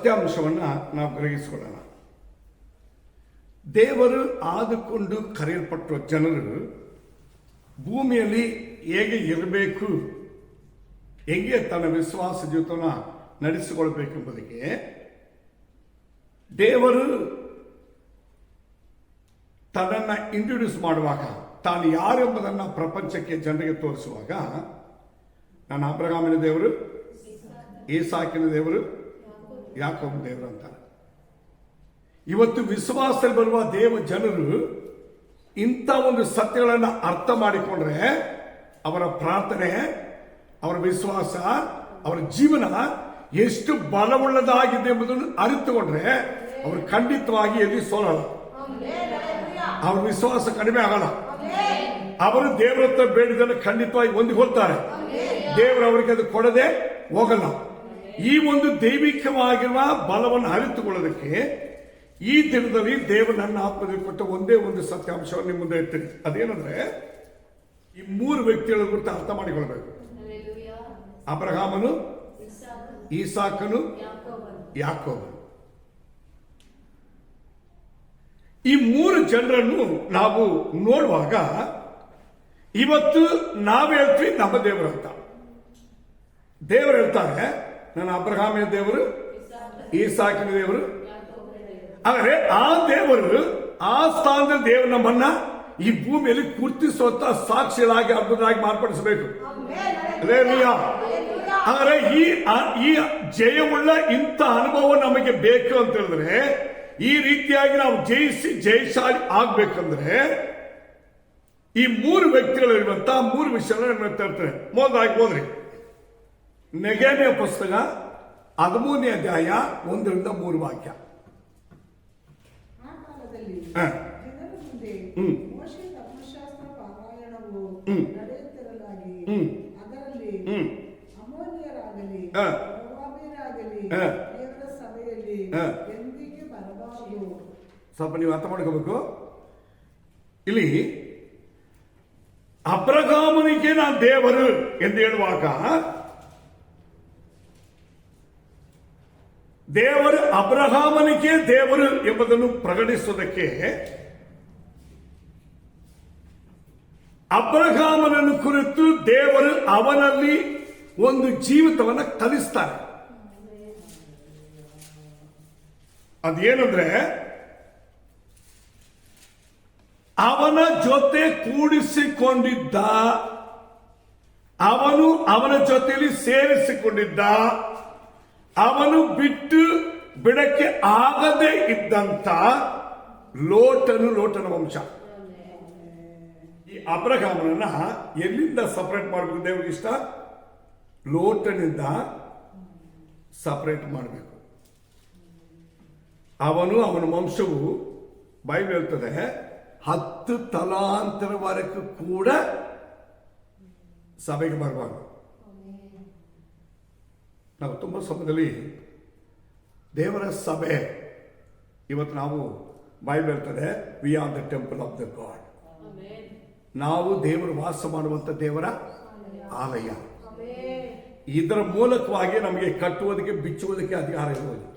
ಸತ್ಯಾಂಶವನ್ನ ನಾವು ಗ್ರಹಿಸಿಕೊಳ್ಳೋಣ. ದೇವರು ಆದುಕೊಂಡು ಕರೆಯಲ್ಪಟ್ಟ ಜನರು ಭೂಮಿಯಲ್ಲಿ ಹೇಗೆ ಇರಬೇಕು, ಹೇಗೆ ತನ್ನ ವಿಶ್ವಾಸ ಜೀವಿತವನ್ನ ನಡೆಸಿಕೊಳ್ಬೇಕೆಂಬುದಕ್ಕೆ ದೇವರು ತನ್ನನ್ನು ಇಂಟ್ರೊಡ್ಯೂಸ್ ಮಾಡುವಾಗ, ತಾನು ಯಾರೆಂಬುದನ್ನು ಪ್ರಪಂಚಕ್ಕೆ ಜನರಿಗೆ ತೋರಿಸುವಾಗ, ನಾನು ಅಬ್ರಹಾಮಿನ ದೇವರು ಈಸಾಕಿನ ದೇವರು ಯಾಕೋಬ ದೇವರು ಅಂತಾರೆ. ಇವತ್ತು ವಿಶ್ವಾಸದಲ್ಲಿ ಬರುವ ದೇವ ಜನರು ಇಂಥ ಒಂದು ಸತ್ಯಗಳನ್ನು ಅರ್ಥ ಮಾಡಿಕೊಂಡ್ರೆ ಅವರ ಪ್ರಾರ್ಥನೆ, ಅವರ ವಿಶ್ವಾಸ, ಅವರ ಜೀವನ ಎಷ್ಟು ಬಲವುಳ್ಳದಾಗಿದೆ ಎಂಬುದನ್ನು ಅರಿತುಕೊಂಡ್ರೆ ಅವರು ಖಂಡಿತವಾಗಿ ಎಲ್ಲಿ ಸೋಲಲ್ಲ. ಅವ್ರ ವಿಶ್ವಾಸ ಕಡಿಮೆ ಆಗಲ್ಲ. ಅವರು ದೇವರತ್ರ ಬೇಡಿದನ್ನು ಖಂಡಿತವಾಗಿ ಹೊಂದಿಕೊಳ್ತಾರೆ. ದೇವರು ಅವರಿಗೆ ಅದು ಕೊಡದೆ ಹೋಗಲ್ಲ. ಈ ಒಂದು ದೈವಿಕವಾಗಿರುವ ಬಲವನ್ನು ಅರಿತುಕೊಳ್ಳೋದಕ್ಕೆ ಈ ದಿನದಲ್ಲಿ ದೇವರು ನನ್ನ ಆತ್ಮದಲ್ಲಿ ಕೊಟ್ಟ ಒಂದೇ ಒಂದು ಸತ್ಯಾಂಶವನ್ನು ನಿಮ್ಮ ಮುಂದೆ ಇರ್ತೀನಿ ಅದೇನಂದ್ರೆ ಈ ಮೂರು ವ್ಯಕ್ತಿಗಳ ಕುರಿತು ಅರ್ಥ ಮಾಡಿಕೊಳ್ಬೇಕು ಅಬ್ರಹಾಮನು ಈಸಾಕನು ಯಾಕೋಬನು. ಈ ಮೂರು ಜನರನ್ನು ನಾವು ನೋಡುವಾಗ ಇವತ್ತು ನಾವು ಹೇಳ್ತೀವಿ ನಮ್ಮ ದೇವರು ಅಂತ. ದೇವರು ಹೇಳ್ತಾರೆ ನನ್ನ ಅಬ್ರಹಾಮಿನ ದೇವರು ಈಸಾಕಿನ ದೇವರು. ಆದರೆ ಆ ದೇವರು, ಆ ಸ್ಥಾನದ ದೇವರು ನಮ್ಮನ್ನ ಈ ಭೂಮಿಯಲ್ಲಿ ಗುರ್ತಿಸುವಂತ ಸಾಕ್ಷಿಗಳಾಗಿ, ಅದ್ಭುತರಾಗಿ ಮಾರ್ಪಡಿಸಬೇಕು. ಆದರೆ ಈ ಈ ಜಯವುಳ್ಳ ಇಂಥ ಅನುಭವ ನಮಗೆ ಬೇಕು ಅಂತ ಹೇಳಿದ್ರೆ, ಈ ರೀತಿಯಾಗಿ ನಾವು ಜಯಿಸಿ ಜಯಶಾಲಿ ಆಗ್ಬೇಕಂದ್ರೆ, ಈ ಮೂರು ವ್ಯಕ್ತಿಗಳಿರುವಂತಹ ಮೂರು ವಿಷಯಗಳನ್ನ ಮೊದಲಾಗಿ ಹೋದ್ರಿ. ನೆಗೆನೆ ಪುಸ್ತಕ ಹದಿಮೂರನೇ ಅಧ್ಯಾಯ ಒಂದರಿಂದ ಮೂರು ವಾಕ್ಯ. ಸ್ವಲ್ಪ ನೀವು ಅರ್ಥ ಮಾಡ್ಕೋಬೇಕು. ಇಲ್ಲಿ ಅಬ್ರಗಾಮನಿಗೆ ನಾನು ದೇವರು ಎಂದು ಹೇಳುವಾಗ ದೇವರು ಅಬ್ರಹಾಮನಿಗೆ ದೇವರು ಎಂಬುದನ್ನು ಪ್ರಕಟಿಸುವುದಕ್ಕೆ ಅಬ್ರಹಾಮನನ್ನು ಕುರಿತು ದೇವರು ಅವನಲ್ಲಿ ಒಂದು ಜೀವಿತವನ್ನು ಕಲಿಸ್ತಾರೆ. ಅದೇನಂದ್ರೆ, ಅವನ ಜೊತೆ ಕೂಡಿಸಿಕೊಂಡಿದ್ದ, ಅವನು ಅವನ ಜೊತೆಯಲ್ಲಿ ಸೇರಿಸಿಕೊಂಡಿದ್ದ ಅವನು ಬಿಟ್ಟು ಬಿಡಕ್ಕೆ ಆಗದೆ ಇದ್ದಂತ ಲೋಟನು ಲೋಟನ ವಂಶ. ಈ ಅಬ್ರಹಾಮನನ್ನ ಎಲ್ಲಿಂದ ಸಪರೇಟ್ ಮಾಡಬೇಕು ದೇವ್ರಿಗೆ ಇಷ್ಟ? ಲೋಟನಿಂದ ಸಪರೇಟ್ ಮಾಡಬೇಕು. ಅವನು ಅವನ ವಂಶವು ಬೈಬಲ್ ಹೇಳ್ತದೆ, ಹತ್ತು ತಲಾಂತರವರೆಗೂ ಕೂಡ ಸಭೆಗೆ ಬರಬಾರ್ದು. ನಾವು ತುಂಬ ಸಮಯದಲ್ಲಿ ದೇವರ ಸಭೆ ಇವತ್ತು ನಾವು ಬಾಯಿ ಹೇಳ್ತದೆ we are the temple of the god ನಾವು ದೇವರು ವಾಸ ಮಾಡುವಂಥ ದೇವರ ಆಲಯ. ಇದರ ಮೂಲಕವಾಗಿ ನಮಗೆ ಕಟ್ಟುವುದಕ್ಕೆ ಬಿಚ್ಚುವುದಕ್ಕೆ ಅಧಿಕಾರ ಇರುವುದು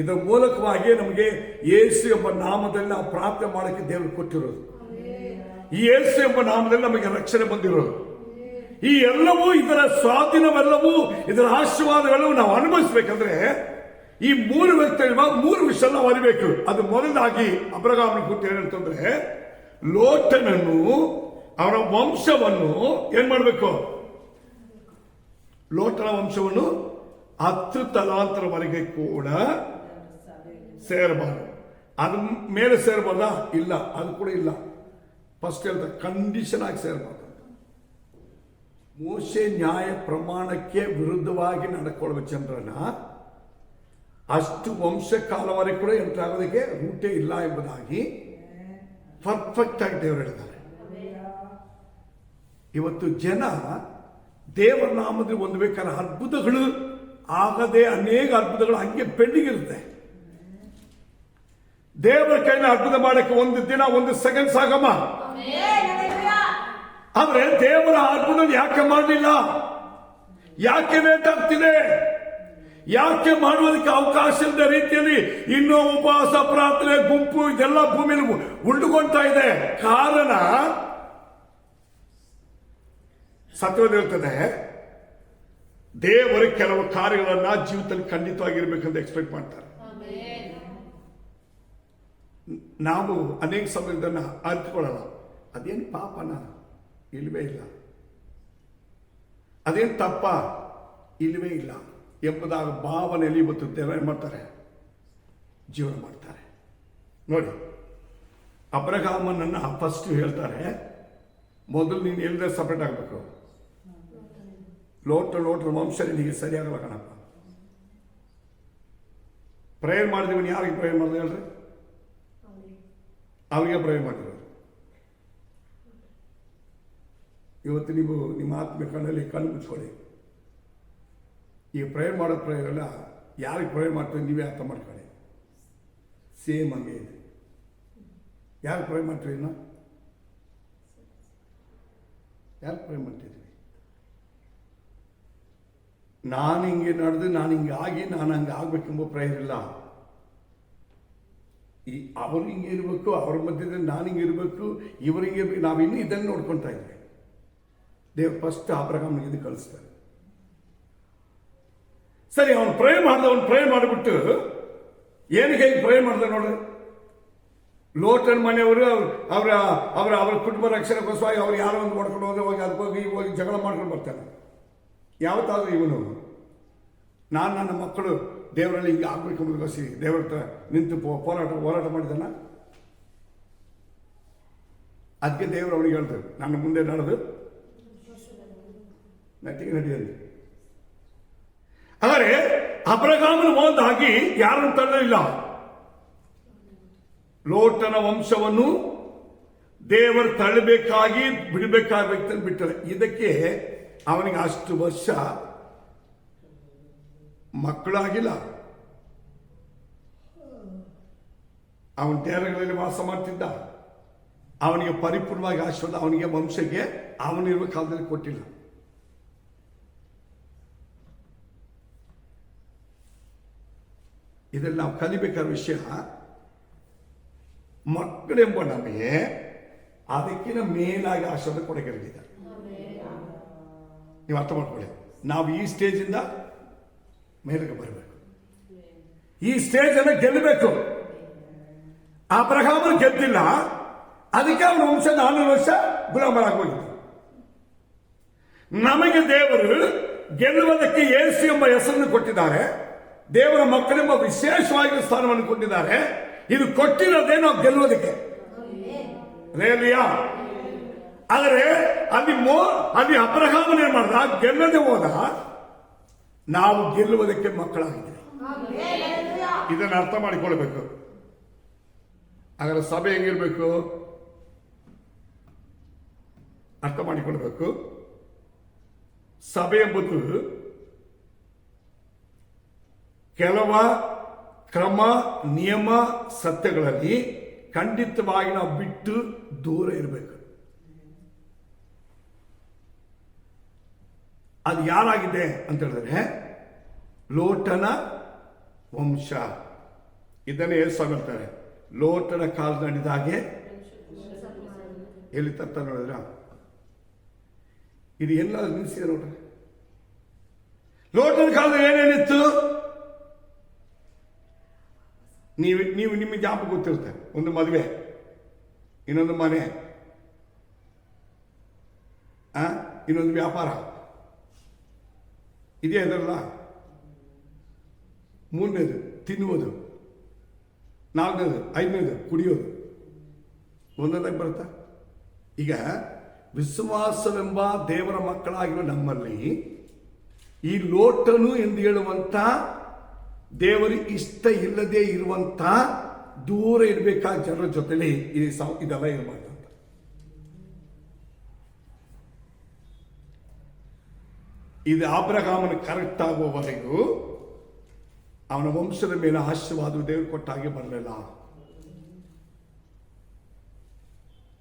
ಇದರ ಮೂಲಕವಾಗಿ ನಮಗೆ ಯೇಸು ಎಂಬ ನಾಮದಲ್ಲಿ ನಾವು ಪ್ರಾರ್ಥನೆ ಮಾಡೋಕ್ಕೆ ದೇವರು ಕೊಟ್ಟಿರೋದು. ಈ ಯೇಸು ಎಂಬ ನಾಮದಲ್ಲಿ ನಮಗೆ ರಕ್ಷಣೆ ಬಂದಿರೋದು. ಈ ಎಲ್ಲವೂ ಇದರ ಸ್ವಾಧೀನವೆಲ್ಲವೂ, ಇದರ ಆಶೀರ್ವಾದಗಳು ನಾವು ಅನುಭವಿಸ್ಬೇಕಂದ್ರೆ, ಈ ಮೂರು ವ್ಯಕ್ತಿ ಮೂರು ವಿಷಯ ನಾವು ಅರಿಬೇಕು. ಅದು ಮೊದಲಾಗಿ ಅಬ್ರಗಾಮನ ಕುರಿತು ಏನಂತಂದ್ರೆ ಲೋಟನನ್ನು, ಅವರ ವಂಶವನ್ನು ಏನ್ ಮಾಡಬೇಕು? ಲೋಟನ ವಂಶವನ್ನು ಹತ್ತು ತಲಾಂತರವರೆಗೆ ಕೂಡ ಸೇರಬಾರದು. ಅದ್ರ ಮೇಲೆ ಸೇರಬಾರ್ದಾ? ಇಲ್ಲ. ಅದು ಕೂಡ ಇಲ್ಲ. ಫಸ್ಟ್ ಹೇಳ್ತಾರೆ ಕಂಡೀಷನ್ ಆಗಿ ಸೇರಬಾರ್ದು. ಮೋಶೆ ನ್ಯಾಯ ಪ್ರಮಾಣಕ್ಕೆ ವಿರುದ್ಧವಾಗಿ ನಡ್ಕೊಳ್ಳುವ ಜನರನ್ನ ಅಷ್ಟು ವಂಶ ಕಾಲವರೆಗೆ ಕೂಡ ಎಂಟಾಗೋದಕ್ಕೆ ರೂಟೇ ಇಲ್ಲ ಎಂಬುದಾಗಿ ಪರ್ಫೆಕ್ಟ್ ಆಗಿ ದೇವರು ಹೇಳಿದ್ದಾರೆ. ಇವತ್ತು ಜನ ದೇವರ ನಾಮದಲ್ಲಿ ಒಂದು ಬೇಕಾದ್ರೆ ಅದ್ಭುತಗಳು ಆಗದೆ ಅನೇಕ ಅದ್ಭುತಗಳು ಹಂಗೆ ಪೆಂಡಿಂಗ್ ಇರುತ್ತೆ ದೇವರ ಕೈನ ಅದ್ಭುತ ಮಾಡಕ್ಕೆ ಒಂದು ದಿನ, ಒಂದು ಸೆಕೆಂಡ್ ಸಾಗಮ್ಮ. ಆದ್ರೆ ದೇವರ ಅದ್ಭುತ ಯಾಕೆ ಮಾಡಲಿಲ್ಲ? ಯಾಕೆ ಲೇಟ್ ಆಗ್ತಿದೆ ಯಾಕೆ ಮಾಡುವುದಕ್ಕೆ ಅವಕಾಶ ಇಲ್ಲದ ರೀತಿಯಲ್ಲಿ ಇನ್ನೂ ಉಪವಾಸ, ಪ್ರಾರ್ಥನೆ, ಗುಂಪು, ಇದೆಲ್ಲ ಭೂಮಿಯಲ್ಲಿ ಉಂಡುಕೊಂತ ಇದೆ. ಕಾರಣ ಸತ್ಯವಿರ್ತದೆ ದೇವರು ಕೆಲವು ಕಾರ್ಯಗಳನ್ನ ಜೀವಿತದಲ್ಲಿ ಖಂಡಿತವಾಗಿರ್ಬೇಕಂತ ಎಕ್ಸ್ಪೆಕ್ಟ್ ಮಾಡ್ತಾರೆ. ನಾವು ಅನೇಕ ಸಮಯದನ್ನ ಅರ್ಥಕೊಳ್ಳಲ್ಲ ಅದೇನು ಪಾಪನ? ಇಲ್ವೇ ಇಲ್ಲ. ಅದೇನು ತಪ್ಪ? ಇಲ್ಲವೇ ಇಲ್ಲ ಎಂಬುದಾದ ಭಾವನೆಯಲ್ಲಿ ಇವತ್ತು ಏನು ಮಾಡ್ತಾರೆ? ಜೀವನ ಮಾಡ್ತಾರೆ. ನೋಡಿ, ಅಬ್ರಹಾಮನನ್ನ ಫಸ್ಟ್ ಹೇಳ್ತಾರೆ, ಮೊದಲು ನೀನು ಎಲ್ಲದೇ ಸಪ್ರೇಟ್ ಆಗಬೇಕು. ಲೋಟ ಲೋಟ ವಂಶ ನಿನಗೆ ಸರಿಯಾಗಲ್ಲ ಕಣಪ್ಪ. ಪ್ರೇಯರ್ ಮಾಡಿದೀವಿ ಯಾರಿಗೆ ಪ್ರೇಯರ್ ಮಾಡಿದ್ರು ಹೇಳ್ರಿ? ಅವರಿಗೆ ಪ್ರೇಯರ್ ಮಾಡಿದ್ರು ಇವತ್ತು ನೀವು ನಿಮ್ಮ ಆತ್ಮೀಯ ಕಣ್ಣಲ್ಲಿ ಕಣ್ಣು ಮುಚ್ಕೊಳ್ಳಿ. ಈ ಪ್ರೇಯರ್ ಮಾಡೋ ಎಲ್ಲ ಯಾರಿಗೆ ಪ್ರೇಯರ್ ಮಾಡ್ತೀವಿ ನೀವೇ ಅರ್ಥ ಮಾಡ್ಕೊಳ್ಳಿ. ಸೇಮ್ ಹಂಗೆ ಇದೆ. ಯಾರು ಪ್ರೇಯರ್ ಮಾಡ್ತೀವಿ ಇನ್ನು? ಯಾರು ಪ್ರೇಯರ್ ಮಾಡ್ತಿದ್ವಿ ನಾನು ಹಿಂಗೆ ನಡೆದು ನಾನು ಹಿಂಗೆ ಆಗಿ ನಾನು ಹಂಗೆ ಆಗ್ಬೇಕೆಂಬ ಪ್ರೇಯರ್ ಇಲ್ಲ. ಈ ಅವ್ರು ಹಿಂಗೆ ಇರಬೇಕು, ಅವ್ರ ಮಧ್ಯದಲ್ಲಿ ನಾನು ಹಿಂಗೆ ಇರಬೇಕು ಇವರಿಗೆ ನಾವು ಇನ್ನೂ ಇದನ್ನು ನೋಡ್ಕೊತಾ ಇದ್ವಿ ದೇವ್ರು ಫಸ್ಟ್ ಅಬ್ರಹಾಮ್ನಿಗೆ ಇದು ಕಳಿಸ್ತಾರೆ. ಸರಿ, ಅವನು ಪ್ರೇ ಮಾಡ್ದ, ಅವನು ಪ್ರೇ ಮಾಡಿಬಿಟ್ಟು ಏನು ಹೇಗೆ ಪ್ರೇ ಮಾಡ್ದ ನೋಡ್ರಿ? ಲೋಟನ್ ಮನೆಯವರು ಅವರ ಅವರ ಅವರ ಕುಟುಂಬ ರಕ್ಷಣೆಗೋಸ್ಕರ ಅವ್ರು ಯಾರೋ ಒಂದು ಮಾಡ್ಕೊಂಡು ಹೋದ್ರೆ ಹೋಗಿ ಅದಕ್ಕೆ ಹೋಗಿ ಹೋಗಿ ಜಗಳ ಮಾಡ್ಕೊಂಡು ಬರ್ತಾನೆ ಯಾವತ್ತಾದ್ರೂ ಇವನು. ನಾನು ನನ್ನ ಮಕ್ಕಳು ದೇವರಲ್ಲಿ ಹಿಂಗೆ ಆಗ್ಬೇಕು ಅನ್ನೋದಕ್ಕೋಸ್ಕರ ದೇವರ ಹತ್ರ ನಿಂತು ಹೋರಾಟ ಹೋರಾಟ ಮಾಡಿದಾನ ಅದಕ್ಕೆ ದೇವರು ಅವನಿಗೆ ಹೇಳ್ತಾರೆ ನನ್ನ ಮುಂದೆ ನಡೆದು ನಡೆಯಲಿ ಆದರೆ ಅಬ್ರಗಾಮನ ಒಂದಾಗಿ ಯಾರನ್ನು ತಳ್ಳಲಿಲ್ಲ? ಲೋಟನ ವಂಶವನ್ನು ದೇವರು ತಳ್ಳಬೇಕಾಗಿ ವ್ಯಕ್ತಿಯನ್ನು ಬಿಟ್ಟರೆ. ಇದಕ್ಕೆ ಅವನಿಗೆ ಅಷ್ಟು ವರ್ಷ ಮಕ್ಕಳಾಗಿಲ್ಲ. ಅವನ ದೇವರಗಳಲ್ಲಿ ವಾಸ ಮಾಡ್ತಿದ್ದ. ಅವನಿಗೆ ಪರಿಪೂರ್ಣವಾಗಿ ಆಶೀರ್ವಾದ, ಅವನಿಗೆ ವಂಶಕ್ಕೆ ಅವನಿರುವ ಕಾಲದಲ್ಲಿ ಕೊಟ್ಟಿಲ್ಲ. ಇದರಲ್ಲಿ ನಾವು ಕಲಿಬೇಕಾದ ವಿಷಯ ಮಕ್ಕಳೆಂಬ ನಮಗೆ ಅದಕ್ಕಿಂತ ಮೇಲಾಗಿ ಆಶೀರ್ವಾದ ಕೊಡಗಲಿದ್ದಾರೆ ನೀವು ಅರ್ಥ ಮಾಡ್ಕೊಳ್ಳಿ ನಾವು ಈ ಸ್ಟೇಜಿಂದ ಮೇಲಕ್ಕೆ ಬರಬೇಕು ಈ ಸ್ಟೇಜ್ ಅನ್ನು ಗೆಲ್ಲಬೇಕು ಅಬ್ರಹಾಮ ಗೆದ್ದಿಲ್ಲ ಅದಕ್ಕೆ ಅವನ ವಂಶ ನಾನ್ನೂರು ವರ್ಷ ಗುಲಾಮರಾಗೋಗಿತ್ತು ನಮಗೆ ದೇವರು ಗೆಲ್ಲುವುದಕ್ಕೆ ಯೇಸು ಎಂಬ ಹೆಸರನ್ನು ಕೊಟ್ಟಿದ್ದಾರೆ ದೇವರ ಮಕ್ಕಳೆಂಬ ವಿಶೇಷವಾಗಿ ಸ್ಥಾನವನ್ನು ಕೊಟ್ಟಿದ್ದಾರೆ. ಇದು ಕೊಟ್ಟಿರೋದೇ ನಾವು ಗೆಲ್ಲುವುದಕ್ಕೆ ರೇಲಿಯಾ ಆದರೆ ಅಲ್ಲಿ ಮೋ, ಅಲ್ಲಿ ಅಬ್ರಹಾಮನ ಏನ್ ಮಾಡ್ದ? ಗೆಲ್ಲದೆ ಹೋದ. ನಾವು ಗೆಲ್ಲುವುದಕ್ಕೆ ಮಕ್ಕಳಾಗಿದ್ದೇವೆ. ಇದನ್ನು ಅರ್ಥ ಮಾಡಿಕೊಳ್ಬೇಕು. ಆದರೆ ಸಭೆ ಹೆಂಗಿರ್ಬೇಕು? ಅರ್ಥ ಮಾಡಿಕೊಳ್ಬೇಕು. ಸಭೆ ಎಂಬುದು ಕೆಲವ ಕ್ರಮ, ನಿಯಮ, ಸತ್ಯಗಳಲ್ಲಿ ಖಂಡಿತವಾಗಿ ನಾವು ಬಿಟ್ಟು ದೂರ ಇರಬೇಕು. ಅದು ಯಾರಾಗಿದೆ ಅಂತ ಹೇಳಿದ್ರೆ, ಲೋಟನ ವಂಶ. ಇದನ್ನೇ ಏಸು ಹೇಳ್ತಾರೆ ಲೋಟನ ಕಾಲ ಹಾಗೆ? ಎಲ್ಲಿ ತತ್ತ ನೋಡಿದ್ರ? ಇದು ಎಲ್ಲ ನಿಲ್ಲಿಸಿದೆ ನೋಡ್ರಿ ಲೋಟನ ಕಾಲದಲ್ಲಿ ಏನೇನಿತ್ತು? ನೀವು ನೀವು ನಿಮಗೆ ಜ್ಞಾಪಕ ಗೊತ್ತಿರುತ್ತೆ. ಒಂದು ಮದುವೆ. ಇನ್ನೊಂದು ಮನೆ. ಇನ್ನೊಂದು ವ್ಯಾಪಾರ. ಇದೇ ಅದಲ್ಲ? ಮೂರನೇದು, ತಿನ್ನುವುದು. ನಾಲ್ಕನೇದು, ಐದನೇದು, ಕುಡಿಯೋದು. ಒಂದೊಂದಾಗಿ ಬರುತ್ತಾ? ಈಗ ವಿಶ್ವಾಸವೆಂಬ ದೇವರ ಮಕ್ಕಳಾಗಿರುವ ನಮ್ಮಲ್ಲಿ ಈ ಲೋಟನು ಎಂದು ಹೇಳುವಂತ ದೇವರು ಇಷ್ಟ ಇಲ್ಲದೆ ಇರುವಂತ ದೂರ ಇರಬೇಕಾದ ಜನರ ಜೊತೆಲಿ ಈ ಸಾವು ಇದೆಲ್ಲ ಇರಬಾರ್ದು ಅಂತ ಇದು ಆಬ್ರಹಾಮನ ಕರೆಕ್ಟ್ ಆಗುವವರೆಗೂ ಅವನ ವಂಶದ ಮೇಲೆ ಆಶೀರ್ವಾದ ದೇವರು ಕೊಟ್ಟ ಹಾಗೆ ಬರಲಿಲ್ಲ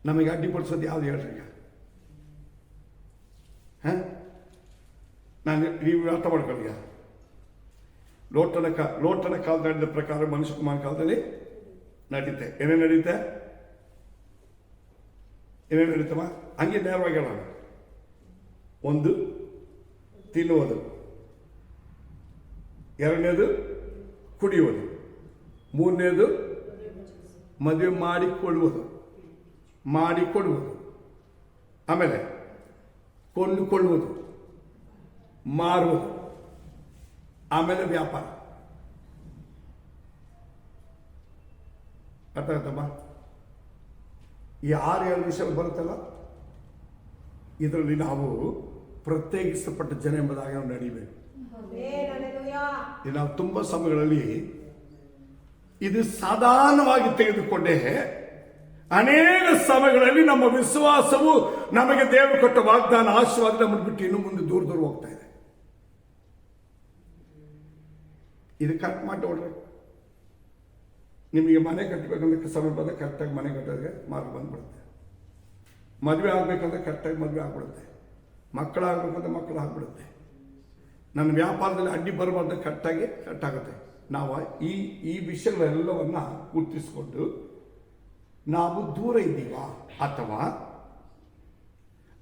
ನಮಗೆ ಅಡ್ಡಿಪಡಿಸೋದು ಯಾವ್ದು ಹೇಳ್ರಿ? ನಾನು ನೀವು ಅರ್ಥ ಮಾಡ್ಕೊಳ್ಳಿ. ಲೋಟನ ಕಾ, ಲೋಟನ ಕಾಲದಾಡಿದ ಪ್ರಕಾರ ಮನುಷ್ಯ ಕುಮಾರ್ ಕಾಲದಲ್ಲಿ ನಡೀತೆ. ಏನೇನು ನಡೀತೆ? ಏನೇನು ನಡೀತಮ್ಮ? ಹಂಗೆ ನೇರವಾಗಿ ಹೇಳೋಣ. ಒಂದು, ತಿನ್ನುವುದು. ಎರಡನೇದು, ಕುಡಿಯುವುದು. ಮೂರನೇದು, ಮದುವೆ ಮಾಡಿಕೊಳ್ಳುವುದು. ಮಾಡಿಕೊಡುವುದು ಆಮೇಲೆ, ಕೊಂಡುಕೊಳ್ಳುವುದು. ಮಾರುವುದು. ಆಮೇಲೆ ವ್ಯಾಪಾರ. ಅರ್ಥ ಆಯ್ತಮ್ಮ? ಈ ಆರು ಏಳು ವಿಷಯ ಬರುತ್ತಲ್ಲ? ಇದರಲ್ಲಿ ನಾವು ಪ್ರತ್ಯೇಕಿಸಲ್ಪಟ್ಟ ಜನ ಎಂಬುದಾಗಿ ನಾವು ನಡೀಬೇಕು. ನಾವು ತುಂಬ ಸಮಯಗಳಲ್ಲಿ ಇದು ಸಾಧಾರಣವಾಗಿ ತೆಗೆದುಕೊಂಡೇ ಅನೇಕ ಸಮಯಗಳಲ್ಲಿ ನಮ್ಮ ವಿಶ್ವಾಸವು ನಮಗೆ ದೇವರು ಕೊಟ್ಟ ವಾಗ್ದಾನ ಆಶೀರ್ವಾದ ನಮ್ಮನ್ನು ಬಿಟ್ಟು ಇನ್ನು ಮುಂದೆ ದೂರ ದೂರ ಹೋಗ್ತಾ ಇದೆ. ಇದು ಕರೆಕ್ಟ್ ಮಾಡಿ ನಿಮಗೆ ಮನೆ ಕಟ್ಟಬೇಕಂದ್ರೆ ಬಂದಾಗ ಕರೆಕ್ಟಾಗಿ ಮನೆ ಕಟ್ಟೋದಕ್ಕೆ ಮಾರ್ಗ ಬಂದ್ಬಿಡುತ್ತೆ. ಮದುವೆ ಆಗಬೇಕಂದ್ರೆ ಕರೆಕ್ಟಾಗಿ ಮದುವೆ ಆಗ್ಬಿಡುತ್ತೆ. ಮಕ್ಕಳಾಗಬೇಕಂದ್ರೆ ಮಕ್ಕಳು ಆಗ್ಬಿಡುತ್ತೆ. ನನ್ನ ವ್ಯಾಪಾರದಲ್ಲಿ ಅಡ್ಡಿ ಬರಬಾರ್ದು, ಕರೆಕ್ಟಾಗಿ ಕಟ್ಟಾಗುತ್ತೆ ನಾವು ಈ ಈ ವಿಷಯಗಳೆಲ್ಲವನ್ನು ಗುರುತಿಸಿಕೊಂಡು ನಾವು ದೂರ ಇದ್ದೀವಾ ಅಥವಾ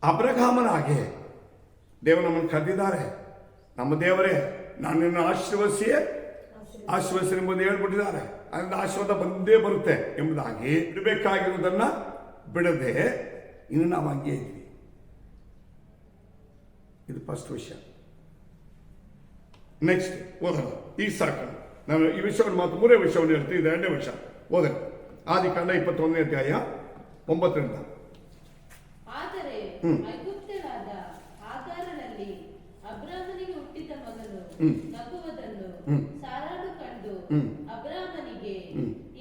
ಅಬ್ರಗಾಮನ ಹಾಗೆ ದೇವರು ನಮ್ಮನ್ನು ಕರೆದಿದ್ದಾರೆ. ನಮ್ಮ ದೇವರೇ, ನನ್ನನ್ನು ಆಶೀರ್ವದಿಸಿಯೇ. ಎಂಬುದು ಹೇಳ್ಬಿಟ್ಟಿದ್ದಾರೆ. ಅದರಿಂದ ಆಶೀರ್ವಾದ ಬಂದೇ ಬರುತ್ತೆ ಎಂಬುದಾಗಿ ಬಿಡಬೇಕಾಗಿರುವುದನ್ನ ಬಿಡದೆ ಇನ್ನು ನಾವು ಹಂಗೆ ಇದ್ವಿ. ಇದು ಫಸ್ಟ್ ವಿಷಯ. ನೆಕ್ಸ್ಟ್ ಓದೋಣ. ಈ ಸಾಕು. ನಾನು ಈ ವಿಷಯವನ್ನು ಮಾತು ಮೂರೇ ವಿಷಯವನ್ನು ಹೇಳ್ತೀನಿ. ಇದು ಎರಡನೇ ವಿಷಯ. ಓದೋಣ. ಆದಿಕಾಂಡ ಇಪ್ಪತ್ತೊಂದನೇ ಅಧ್ಯಾಯ ಒಂಬತ್ತರಿಂದ. ಆದರೆ ಹ್ಮ್. ಅಬ್ರಾಮನಿಗೆ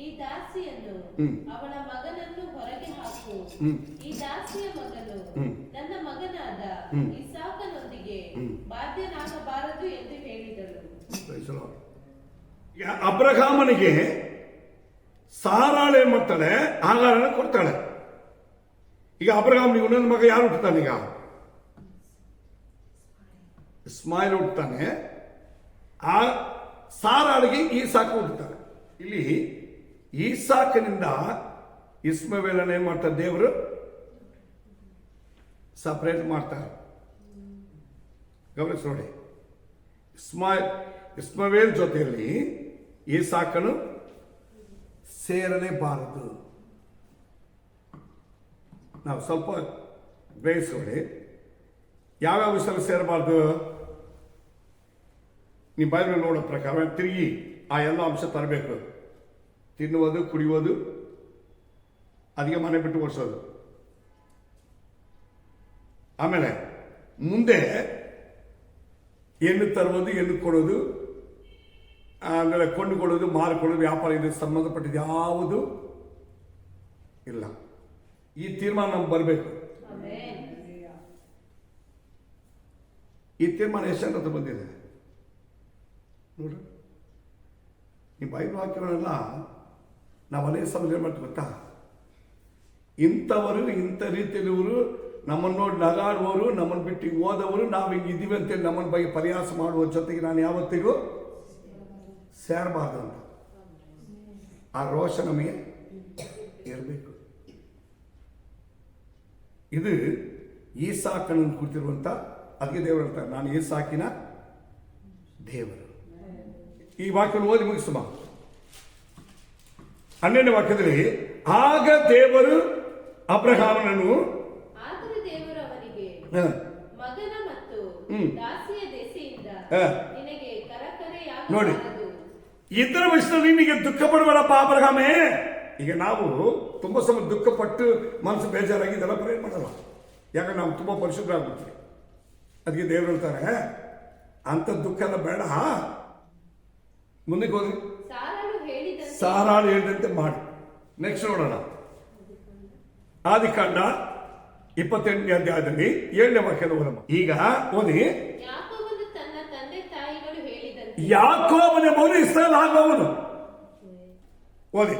ಈ ದಾಸಿಯನ್ನು. ಅವಳ ಮಗನನ್ನು ಹೊರಗೆ ಹಾಕು. ಈ ದಾಸಿಯ ಮಗನು. ನನ್ನ ಮಗನಾದ ಇಸಾಕನೊಂದಿಗೆ. ಬಾಧ್ಯನಾಗಬಾರದು ಎಂದು ಹೇಳಿದಳು. ಅಬ್ರಹಾಮನಿಗೆ ಸಾರಾಳೆ ಮಾಡ್ತಾಳೆ ಆಗಾರನ ಕೊಡ್ತಾಳೆ. ಈಗ ಅಬ್ರಹಾಮನಿಗೆ ಇನ್ನೊಂದು ಮಗ ಯಾರು ಹುಟ್ಟುತ್ತಾನೆ ಈಗ? ಇಸ್ಮಾಯಿಲ್ ಹುಟ್ಟುತ್ತಾನೆ ಆ ಸಾರಾಳಿಗೆ ಈ ಸಾಕು ಹುಟ್ಟುತ್ತಾನೆ ಇಲ್ಲಿ ಈ ಸಾಕಿನಿಂದ ಇಸ್ಮವೇಲನ ಏನ್ ಮಾಡ್ತಾರೆ ದೇವರು? ಸಪ್ರೇಟ್ ಮಾಡ್ತಾರೆ. ಗಮನಿಸಿ ನೋಡಿ. ಇಸ್ಮಾ, ಇಸ್ಮವೇಲ್ ಜೊತೆಯಲ್ಲಿ ಈ ಸಾಕನು ಸೇರಲೇಬಾರದು ನಾವು ಸ್ವಲ್ಪ ಗ್ರಹಿಸ್ಕೊಳ್ಳಿ ಯಾವ್ಯಾವ ವಿಷಯ ಸೇರಬಾರ್ದು? ನೀವು ಬೈಬಲ್ ನೋಡೋ ಪ್ರಕಾರ ತಿರುಗಿ ಆ ಎಲ್ಲ ಅಂಶ ತರಬೇಕು. ತಿನ್ನುವುದು ಕುಡಿಯೋದು ಅದಕ್ಕೆ ಮನೆ ಬಿಟ್ಟು ಓಡಿಸೋದು. ಆಮೇಲೆ ಮುಂದೆ ಹೆಣ್ಣು ತರುವುದು ಹೆಣ್ಣು ಕೊಡೋದು ಆಮೇಲೆ ಕೊಂಡುಕೊಳ್ಳೋದು ಮಾರಿಕೊಳ್ಳೋದು ವ್ಯಾಪಾರ ಇದಕ್ಕೆ ಸಂಬಂಧಪಟ್ಟಿದ್ದು ಯಾವುದು ಇಲ್ಲ. ಈ ತೀರ್ಮಾನ ನಮ್ಗೆ ಬರಬೇಕು. ಈ ತೀರ್ಮಾನ ಎಷ್ಟು ಬಂದಿದೆ? ನೋಡ್ರಿ. ಈ ಬೈಬಲ್ ಹಾಕಿರೋನೆಲ್ಲ ನಾವು ಅನೇಕ ಸಮಯ ಏನು ಮಾಡ್ತೀವಿ ಗೊತ್ತಾ? ಇಂಥವರು, ಇಂಥ ರೀತಿಯಲ್ಲಿವರು ನಮ್ಮನ್ನು ನೋಡಿ ನಗಾಡುವವರು, ನಮ್ಮನ್ನು ಬಿಟ್ಟು ಓದವರು ನಾವು ಹಿಂಗೆ ಇದ್ದೀವಿ ಅಂತೇಳಿ ನಮ್ಮನ್ನ ಬಗ್ಗೆ ಪರಿಹಾಸ ಮಾಡುವ ಜೊತೆಗೆ ನಾನು ಯಾವತ್ತಿಗೂ ಸೇರಬಾರ್ದು ಅಂತ. ಆ ರೋಷ ನಮಗೆ ಇರಬೇಕು. ಇದು ಈ ಸಾಕನ್ನು ಕುರಿತಿರುವಂಥ ಅದಕ್ಕೆ ದೇವರು ಹೇಳ್ತಾರೆ, ನಾನು ಈ ಸಾಕಿನ ದೇವರು. ಈ ವಾಕ್ಯವನ್ನು ಓದಿ ಮುಗಿಸುವ ಹನ್ನೆರಡನೇ ವಾಕ್ಯದಲ್ಲಿ ಆಗ ದೇವರು ಅಬ್ರಹಾಮನನ್ನು ನೋಡಿ. ಇದರ ವಿಷಯದಲ್ಲಿ ನಿನಗೆ ದುಃಖ ಪಡಬೇಡಪ್ಪ ಅಬ್ರಹಾಮೇ? ಈಗ ನಾವು ತುಂಬಾ ಸಮಯ ದುಃಖಪಟ್ಟು ಮನಸ್ಸು ಬೇಜಾರಾಗಿ ಇದೆಲ್ಲ ಪ್ರಯತ್ನ ಮಾಡಲ್ಲ ಯಾಕಂದ್ರೆ ನಾವು ತುಂಬಾ ಪರಿಶುದ್ಧ ಆಗ್ಬಿಡ್ತೀವಿ ಅದಕ್ಕೆ ದೇವರು ಹೇಳ್ತಾರೆ ಅಂತ ದುಃಖ ಎಲ್ಲ ಬೇಡ. ಮುಂದಕ್ಕೆ ಹೋದ್ರಿ. ಸಾರಳು ಹೇಳಿದಂತೆ. ಸಾರಾಳು ಹೇಳಿದಂತೆ ಮಾಡಿ. ನೆಕ್ಸ್ಟ್ ನೋಡೋಣ. ಆದಿಕಾಂಡ ಇಪ್ಪತ್ತೆಂಟನೇ ಅಧ್ಯಾಯದಲ್ಲಿ ಏಳನೇ ವಾಕ್ಯದ ಓದಮ್ಮ ಈಗ ಓದಿ. ಯಾಕೋಬನು ಮೌನ ಇಸ್ರಾಲ್ ಆಗುವವನು. ಓದಿ.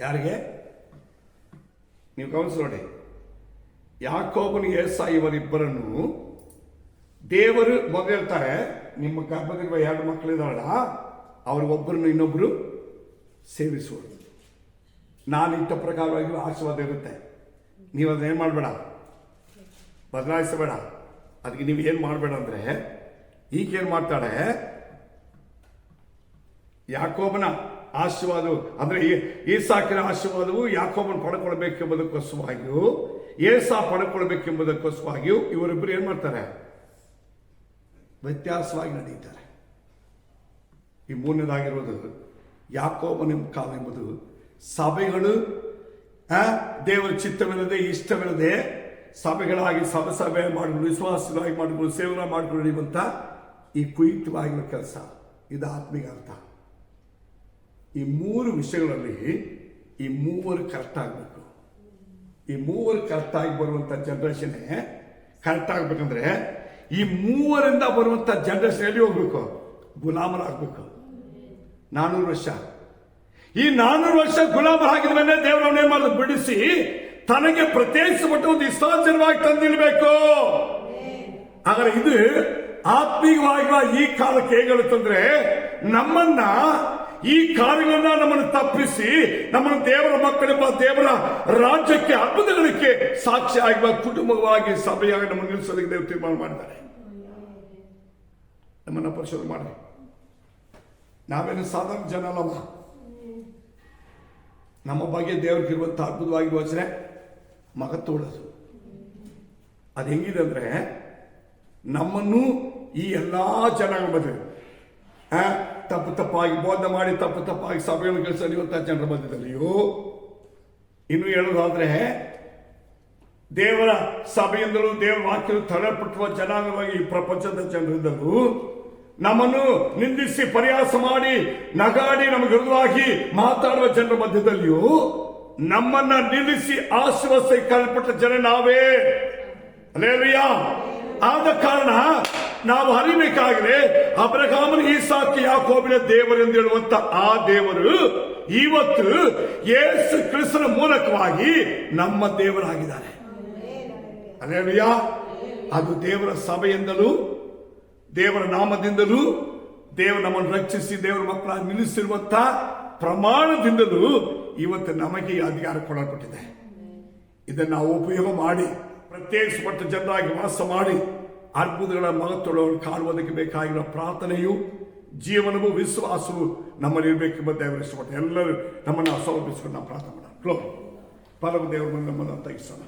ಯಾರಿಗೆ? ನೀವು ಗಮನಿಸಿ ನೋಡಿ. ಯಾಕೋಬನು ಏಸ ಇವರಿಬ್ಬರನ್ನು ದೇವರು ಮೊದಲು ಹೇಳ್ತಾರೆ, ನಿಮ್ಮ ಗರ್ಭದಲ್ಲಿರುವ ಎರಡು ಮಕ್ಕಳಿದಾರಲ್ಲ ಅವ್ರಿಗೊಬ್ಬರನ್ನು ಇನ್ನೊಬ್ಬರು ಸೇವಿಸುವರು. ನಾನು ಇಟ್ಟ ಪ್ರಕಾರವಾಗಿ ಆಶೀರ್ವಾದ ಇರುತ್ತೆ. ನೀವು ಅದನ್ನೇನು ಮಾಡಬೇಡ? ಬದಲಾಯಿಸಬೇಡ. ಅದಕ್ಕೆ ನೀವು ಏನು ಮಾಡಬೇಡ ಅಂದರೆ ಈಗೇನು ಮಾಡ್ತಾಳೆ? ಯಾಕೋಬನ ಆಶೀರ್ವಾದವು ಅಂದ್ರೆ ಈ ಸಾಕಿನ ಆಶೀರ್ವಾದವು ಯಾಕೋಮನ್ ಪಡ್ಕೊಳ್ಬೇಕೆಂಬುದಕ್ಕೋಸ್ಕರವಾಗಿಯೂ, ಏಸಾ ಪಡ್ಕೊಳ್ಬೇಕೆಂಬುದಕ್ಕೋಸ್ಕರವಾಗಿಯೂ ಇವರಿಬ್ಬರು ಏನ್ ಮಾಡ್ತಾರೆ? ವ್ಯತ್ಯಾಸವಾಗಿ ನಡೀತಾರೆ ಈ ಮೂರನೇದಾಗಿರುವುದು ಯಾಕೋಬನ ಕಾಲ ಎಂಬುದು ಸಭೆಗಳು ದೇವರ ಚಿತ್ತವಿಲ್ಲದೆ, ಇಷ್ಟವಿಲ್ಲದೆ ಸಭೆಗಳಾಗಿ, ಸಭೆ ಸಭೆ ಮಾಡಿಕೊಂಡು ವಿಶ್ವಾಸವಾಗಿ ಮಾಡಿಕೊಂಡು, ಸೇವನೆ ಮಾಡಿಕೊಂಡು ನಡೆಯುವಂತ ಈ ಕುಯುಕ್ತವಾಗಿರುವ ಕೆಲಸ. ಇದು ಆತ್ಮೀಗ ಅರ್ಥ. ಈ ಮೂರು ವಿಷಯಗಳಲ್ಲಿ ಈ ಮೂವರು ಕರೆಕ್ಟ್ ಆಗಬೇಕು. ಈ ಮೂವರು ಕರೆಕ್ಟ್ ಆಗಿ ಬರುವಂತ ಜನರೇಷನ್ ಕರೆಕ್ಟ್ ಆಗ್ಬೇಕಂದ್ರೆ ಈ ಮೂವರಿಂದ ಬರುವಂತ ಜನರೇಷನ್ ಎಲ್ಲಿ ಹೋಗ್ಬೇಕು? ಗುಲಾಮರಾಗಬೇಕು. ನಾನ್ನೂರು ವರ್ಷ. ಈ ನಾನೂರು ವರ್ಷ ಗುಲಾಮರಾಗಿದ ಮೇಲೆ ದೇವರವನ್ನ ಮಾಡೋದು ಬಿಡಿಸಿ ತನಗೆ ಪ್ರತ್ಯೇಕಿಸಿಬಿಟ್ಟು ಒಂದು ವಿಸರ್ಜನವಾಗಿ ತಂದಿಲ್ಬೇಕು ಆದರೆ ಇದು ಆತ್ಮೀಯವಾಗಿರುವ ಈ ಕಾಲಕ್ಕೆ ಹೇಗೆ ಹೇಳುತ್ತಂದ್ರೆ ನಮ್ಮನ್ನ ಈ ಕಾರ್ಯಗಳನ್ನ ನಮ್ಮನ್ನು ತಪ್ಪಿಸಿ ನಮ್ಮನ್ನು ದೇವರ ಮಕ್ಕಳೆಂಬ ದೇವರ ರಾಜ್ಯಕ್ಕೆ ಅದ್ಭುತಗಳಿಗೆ ಸಾಕ್ಷಿ ಆಗುವ ಕುಟುಂಬವಾಗಿ ಸಭೆಯಾಗಿ ನಮ್ಮನ್ನು ನಿಲ್ಲಿಸೋದಕ್ಕೆ ದೇವರು ತೀರ್ಮಾನ ಮಾಡಿದ್ದಾರೆ. ನಮ್ಮನ್ನು ಪರಿಶೋಧನೆ ಮಾಡಿ. ನಾವೇನು ಸಾಧಾರಣ ಜನ ಅಲ್ಲಮ್ಮ ನಮ್ಮ ಬಗ್ಗೆ ದೇವ್ರಿಗಿರುವಂಥ ಅದ್ಭುತವಾಗಿ ಯೋಚನೆ ಮಹತ್ವ ತೋಳೋದು ಅದು ಹೆಂಗಿದೆ ಅಂದ್ರೆ ನಮ್ಮನ್ನು ಈ ಎಲ್ಲಾ ಜನಗಳು ಬಂದಿದೆ ತಪ್ಪು ತಪ್ಪಾಗಿ ಬೋಧನೆ ಮಾಡಿ ತಪ್ಪು ತಪ್ಪಾಗಿ ಸಭೆಯನ್ನು ಕೆಲಸ ಜನರ ಮಧ್ಯದಲ್ಲಿಯೂ ಇನ್ನು ಹೇಳೋದಾದ್ರೆ ದೇವರ ಸಭೆಯಿಂದಲೂ ದೇವರ ವಾಕ್ಯ ತಡೆಪಟ್ಟುವ ಜನಾಂಗವಾಗಿ ಈ ಪ್ರಪಂಚದ ಜನರಿಂದಲೂ ನಮ್ಮನ್ನು ನಿಂದಿಸಿ ಪರಿಹಾಸ ಮಾಡಿ, ನಗಾಡಿ ನಮಗೆ ವಿರುದ್ಧವಾಗಿ ಮಾತಾಡುವ ಜನರ ಮಧ್ಯದಲ್ಲಿಯೂ ನಮ್ಮನ್ನ ನಿಲ್ಲಿಸಿ ಆಶ್ವಾಸ ಕಲ್ಪಟ್ಟ ಜನ ನಾವೇ. ಅಲ್ಲೇಲುಯ್ಯ ಆದ ಕಾರಣ ನಾವು ಹರಿಬೇಕಾದ್ರೆ ಅಬ್ರಹಾಮನ ಈಸಾಕಿ ಯಾಕೋಬಿನ ದೇವರೆಂದು ಹೇಳುವಂತ ಆ ದೇವರು ಇವತ್ತು ಯೇಸು ಕ್ರಿಸ್ತನ ಮೂಲಕವಾಗಿ ನಮ್ಮ ದೇವರಾಗಿದ್ದಾರೆ. ಅಲ್ಲೇಲುಯ್ಯ ಅದು ದೇವರ ಸಭೆಯಿಂದಲೂ, ದೇವರ ನಾಮದಿಂದಲೂ, ದೇವರ ನಮ್ಮನ್ನು ರಕ್ಷಿಸಿ, ದೇವರ ಮಕ್ಕಳಾಗಿ ನಿಲ್ಲಿಸಿರುವಂತ ಪ್ರಮಾಣದಿಂದಲೂ ಇವತ್ತು ನಮಗೆ ಅಧಿಕಾರ ಕೊಡಲ್ಪಟ್ಟಿದೆ. ಇದನ್ನು ಉಪಯೋಗ ಮಾಡಿ ಪ್ರತ್ಯೇಕಿಸಪಟ್ಟ ಜನರಾಗಿ ವಾಸ ಮಾಡಿ ಅದ್ಭುತಗಳ ಮಹತ್ವಗಳನ್ನು ಕಾಣುವುದಕ್ಕೆ ಬೇಕಾಗಿರೋ ಪ್ರಾರ್ಥನೆಯು ಜೀವನವು ವಿಶ್ವಾಸವು ನಮ್ಮಲ್ಲಿ ಇರಬೇಕೆಂಬ ದೇವರ ಇಷ್ಟಪಟ್ಟು ಎಲ್ಲರೂ ನಮ್ಮನ್ನು ಸಮರ್ಪಿಸಿಕೊಂಡು ನಾವು ಪ್ರಾರ್ಥನೆ ಮಾಡೋಣ. ಗ್ಲೋರಿ ಪರಮ ಮುಂದೆ ನಮ್ಮನ್ನು ತಗ್ಗಿಸೋಣ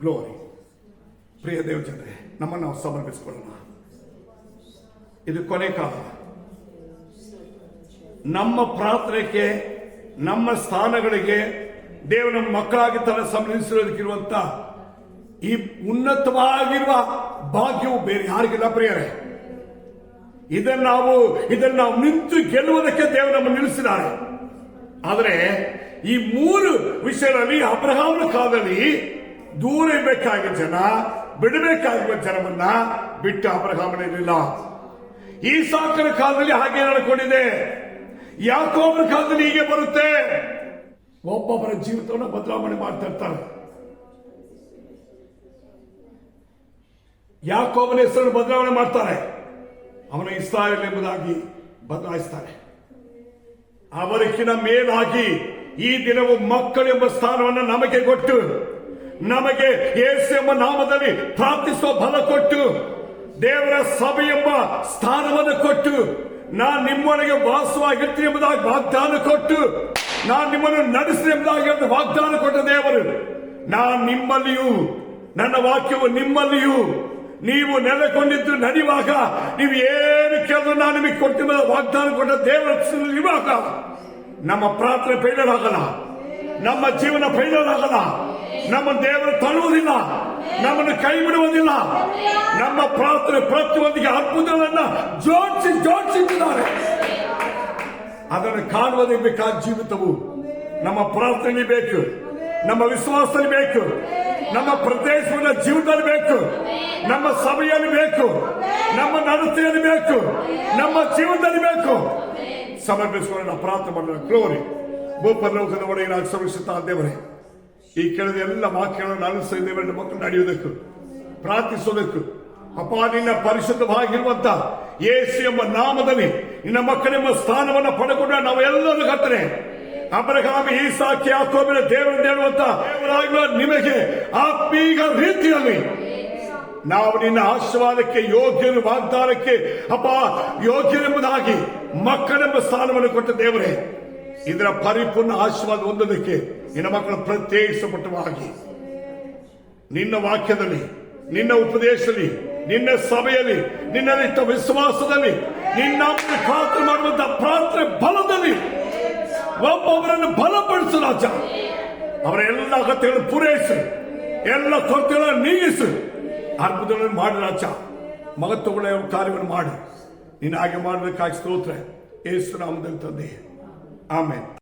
ಗ್ಲೋರಿ ಪ್ರಿಯ ದೇವ ಜನರೇ, ನಮ್ಮನ್ನು ನಾವು ಸಮರ್ಪಿಸಿಕೊಳ್ಳೋಣ. ಇದು ಕೊನೆ ಕಾಲ. ನಮ್ಮ ಪ್ರಾರ್ಥನೆಗೆ, ನಮ್ಮ ಸ್ಥಾನಗಳಿಗೆ ದೇವನ ಮಕ್ಕಳಾಗಿ ತನ್ನ ಸಂಬಂಧಿಸಿರೋದಕ್ಕಿರುವಂತ ಈ ಉನ್ನತವಾಗಿರುವ ಭಾಗ್ಯವು ಬೇರೆ ಯಾರಿಗಿಲ್ಲ ಪ್ರಿಯರೇ. ಇದನ್ನು ನಾವು ಇದನ್ನು ನಾವು ನಿಂತು ಗೆಲ್ಲುವುದಕ್ಕೆ ದೇವರು ನಮ್ಮ ನಿಲ್ಲಿಸಿದ್ದಾರೆ. ಆದರೆ ಈ ಮೂರು ವಿಷಯಗಳಲ್ಲಿ ಅಬ್ರಹಾಮನ ಕಾಲದಲ್ಲಿ ದೂರ ಇರಬೇಕಾಗಿದ್ದ ಜನ, ಬಿಡಬೇಕಾಗಿರುವ ಜನವನ್ನ ಬಿಟ್ಟು ಅಬ್ರಹಾಮನಿರಲಿಲ್ಲ ಈ ಸಾಕರ ಕಾಲದಲ್ಲಿ ಹಾಗೆ ನಡ್ಕೊಂಡಿದೆ ಅವರ ಕಾಲದಲ್ಲಿ ಹೀಗೆ ಬರುತ್ತೆ. ಒಬ್ಬೊಬ್ಬರ ಜೀವಿತವನ್ನು ಬದಲಾವಣೆ ಮಾಡ್ತಾ ಇರ್ತಾರೆ. ಯಾಕೋಬನ ಹೆಸರನ್ನು ಬದಲಾವಣೆ ಮಾಡ್ತಾರೆ. ಅವನ ಇಸ್ರಾಯೇಲ್ ಎಂಬುದಾಗಿ ಬದಲಾಯಿಸ್ತಾರೆ ಅವರಿಕ್ಕಿನ ಮೇಲಾಗಿ ಈ ದಿನವು ಮಕ್ಕಳೆಂಬ ಸ್ಥಾನವನ್ನು ನಮಗೆ ಕೊಟ್ಟು, ನಮಗೆ ಏಸು ಎಂಬ ನಾಮದಲ್ಲಿ ಪ್ರಾರ್ಥಿಸುವ ಬಲ ಕೊಟ್ಟು, ದೇವರ ಸಭೆ ಎಂಬ ಸ್ಥಾನವನ್ನು ಕೊಟ್ಟು, ನಾನು ನಿಮ್ಮೊಳಗೆ ವಾಸವಾಗಿರ್ತೀನಿ ಎಂಬುದಾಗಿ ವಾಗ್ದಾನ ಕೊಟ್ಟು, ನಾನು ನಿಮ್ಮನ್ನು ನಡೆಸಿ ಎಂಬುದಾಗಿ ವಾಗ್ದಾನ ಕೊಟ್ಟ ದೇವರು, ನಾನು ನಿಮ್ಮಲ್ಲಿಯೂ, ನನ್ನ ವಾಕ್ಯವು ನಿಮ್ಮಲ್ಲಿಯೂ ನೀವು ನೆಲೆಕೊಂಡಿದ್ದು ನಡಿವಾಗ, ನೀವು ಏನು ಕೇಳಿದ್ರು ನಾನು ನಿಮಗೆ ಕೊಟ್ಟಿದ್ದ ವಾಗ್ದಾನ ಕೊಟ್ಟ ದೇವರ ಇವಾಗ ನಮ್ಮ ಪ್ರಾರ್ಥನೆ ಫೈಲರ್ ಆಗಲ್ಲ. ನಮ್ಮ ಜೀವನ ಫೈಲರ್ ಆಗಲ್ಲ. ನಮ್ಮ ದೇವರು ತಳ್ಳುವುದಿಲ್ಲ ನಮ್ಮನ್ನು ಕೈ ಬಿಡುವುದಿಲ್ಲ ನಮ್ಮ ಪ್ರಾರ್ಥನೆ ಪ್ರತಿಯೊಂದಿಗೆ ಅದ್ಭುತಗಳನ್ನ ಜೋಡಿಸಿ ಜೋಡಿಸಿದ್ದಾರೆ ಅದನ್ನು ಕಾಣುವುದಕ್ಕೆ ಬೇಕಾದ ಜೀವಿತವು. ನಮ್ಮ ಪ್ರಾರ್ಥನೆ ಬೇಕು. ನಮ್ಮ ವಿಶ್ವಾಸದಲ್ಲಿ ಬೇಕು. ನಮ್ಮ ಪ್ರದೇಶದ ಜೀವನದಲ್ಲಿ ಬೇಕು. ನಮ್ಮ ಸಭೆಯಲ್ಲಿ ಬೇಕು. ನಮ್ಮ ನಡತೆಯಲ್ಲಿ ಬೇಕು. ನಮ್ಮ ಜೀವನದಲ್ಲಿ ಬೇಕು. ಸಮರ್ಪಿಸಿಕೊಂಡು ನಾವು ಪ್ರಾರ್ಥನೆ ಮಾಡಬೇಕು ಗ್ಲೋರಿ ಭೂಪರಲೋಕದ ಒಡೆಯ ಸರ್ವಿಸುತ್ತಾ ದೇವರೇ, ಈ ಕೇಳಿದ ಎಲ್ಲ ವಾಕ್ಯಗಳನ್ನು ಅನುಸರಿಸಿ ನಮ್ಮ ಮಕ್ಕಳು ನಡೆಯುವುದಕ್ಕೂ ಪ್ರಾರ್ಥಿಸುವುದಕ್ಕೂ. ಅಪ್ಪ, ನಿನ್ನ ಪರಿಶುದ್ಧವಾಗಿರುವಂತ ಯೇಸು ಎಂಬ ನಾಮದಲ್ಲಿ ನಿನ್ನ ಮಕ್ಕಳೆಂಬ ಸ್ಥಾನವನ್ನು ಪಡೆಕೊಂಡ ನಾವೆಲ್ಲರೂ ಕರ್ತನೆ ಅಬ್ರಹಾಮಿ ಸಾಕಿ ಯಾಕೋಬಿನ ದೇವರು ಹೇಳುವಂತ ನಿಮಗೆ ಆತ್ಮೀಗ ರೀತಿಯಲ್ಲಿ. ನಾವು ನಿನ್ನ ಆಶೀರ್ವಾದಕ್ಕೆ, ಯೋಗ್ಯರು ವಾಗ್ದಾನಕ್ಕೆ, ಅಪ್ಪ ಯೋಗ್ಯನೆಂಬುದಾಗಿ ಮಕ್ಕಳೆಂಬ ಸ್ಥಾನವನ್ನು ಕೊಟ್ಟ ದೇವರೇ, ಇದರ ಪರಿಪೂರ್ಣ ಆಶೀರ್ವಾದ ಹೊಂದೋದಕ್ಕೆ ನಿನ್ನ ಮಕ್ಕಳು ಪ್ರತ್ಯೇಕಿಸಪಟ್ಟವಾಗಿ ನಿನ್ನ ವಾಕ್ಯದಲ್ಲಿ, ನಿನ್ನ ಉಪದೇಶದಲ್ಲಿ, ನಿನ್ನ ಸಭೆಯಲ್ಲಿ, ನಿನ್ನ ವಿಶ್ವಾಸದಲ್ಲಿ, ನಿನ್ನ ಪಾತ್ರ ಮಾಡುವಂತಹ ಪ್ರಾರ್ಥನೆ ಬಲದಲ್ಲಿ ಒಬ್ಬೊಬ್ಬರನ್ನು ಬಲಪಡಿಸು ರಾಜ ಅವರ ಎಲ್ಲ ಅಗತ್ಯಗಳನ್ನು ಪೂರೈಸು ಎಲ್ಲ ಕೊರತೆಗಳನ್ನು ನೀಗಿಸು ಅದ್ಭುತಗಳನ್ನು ಮಾಡಿ ರಾಜ ಮಹತ್ವಗಳ ಕಾರ್ಯವನ್ನು ಮಾಡು ನೀನು ಹಾಗೆ ಮಾಡಬೇಕಾಗಿ ಸ್ತೋತ್ರ ಏಸು ನಾಮದಲ್ಲಿ ತಂದೆ ಆಮೇಲೆ